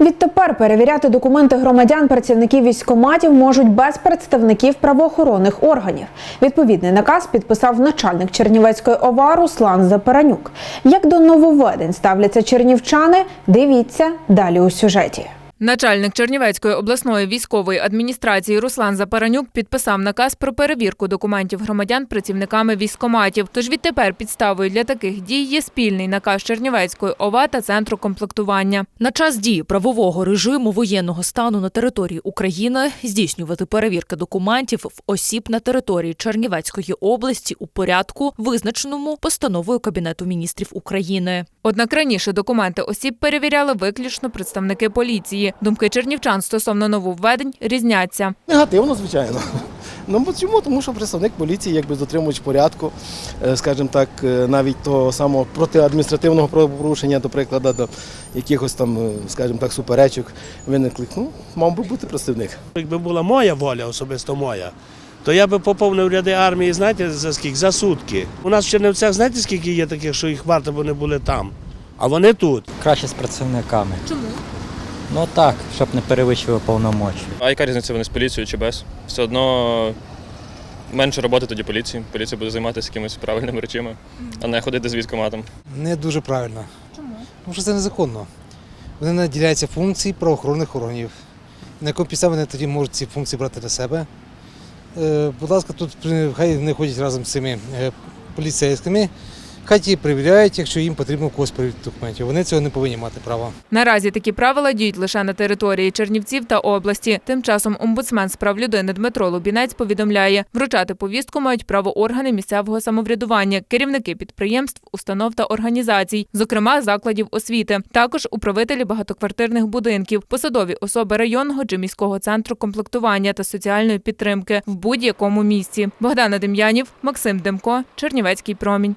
Відтепер перевіряти документи громадян працівників військкоматів можуть без представників правоохоронних органів. Відповідний наказ підписав начальник Чернівецької ОВА Руслан Запаранюк. Як до нововведень ставляться чернівчани, дивіться далі у сюжеті. Начальник Чернівецької обласної військової адміністрації Руслан Запаранюк підписав наказ про перевірку документів громадян працівниками військкоматів. Тож відтепер підставою для таких дій є спільний наказ Чернівецької ОВА та центру комплектування. На час дії правового режиму воєнного стану на території України здійснювати перевірки документів в осіб на території Чернівецької області у порядку, визначеному постановою Кабінету міністрів України. Однак раніше документи осіб перевіряли виключно представники поліції. Думки чернівчан стосовно нововведень різняться. Негативно, звичайно. Ну бо чому? Тому що представник поліції, якби дотримуючи порядку, е, скажімо так, е, навіть того самого протиадміністративного правопорушення, до прикладу, до якихось там, е, скажімо так, суперечок виниклих, ну, мав би бути представник. Якби була моя воля, особисто моя, то я би поповнив ряди армії, знаєте, за скільки? За сутки. У нас в Чернівцях, знаєте, скільки є таких, що їх варто, б вони були там, а вони тут. краще з працівниками. Чому? Ну так, щоб не перевищили повномочі. А яка різниця вони з поліцією чи без? Все одно менше роботи тоді поліції. Поліція буде займатися якимись правильними речами, а не ходити з військоматом. Не дуже правильно. Чому? Тому що це незаконно. Вони наділяються функції правоохоронних органів. На якому підставі вони тоді можуть ці функції брати для себе. Е, будь ласка, тут хай не ходять разом з цими е, поліцейськими, хай ті перевіряють, якщо їм потрібно когось перевірити документів. Вони цього не повинні мати права. Наразі такі правила діють лише на території Чернівців та області. Тим часом омбудсмен з прав людини Дмитро Лубінець повідомляє, вручати повістку мають право органи місцевого самоврядування, керівники підприємств, установ та організацій, зокрема закладів освіти, також управителі багатоквартирних будинків, посадові особи районного чи міського центру комплектування та соціальної підтримки в будь-якому місці. Богдана Дем'янів, Максим Демко, Чернівецький промінь.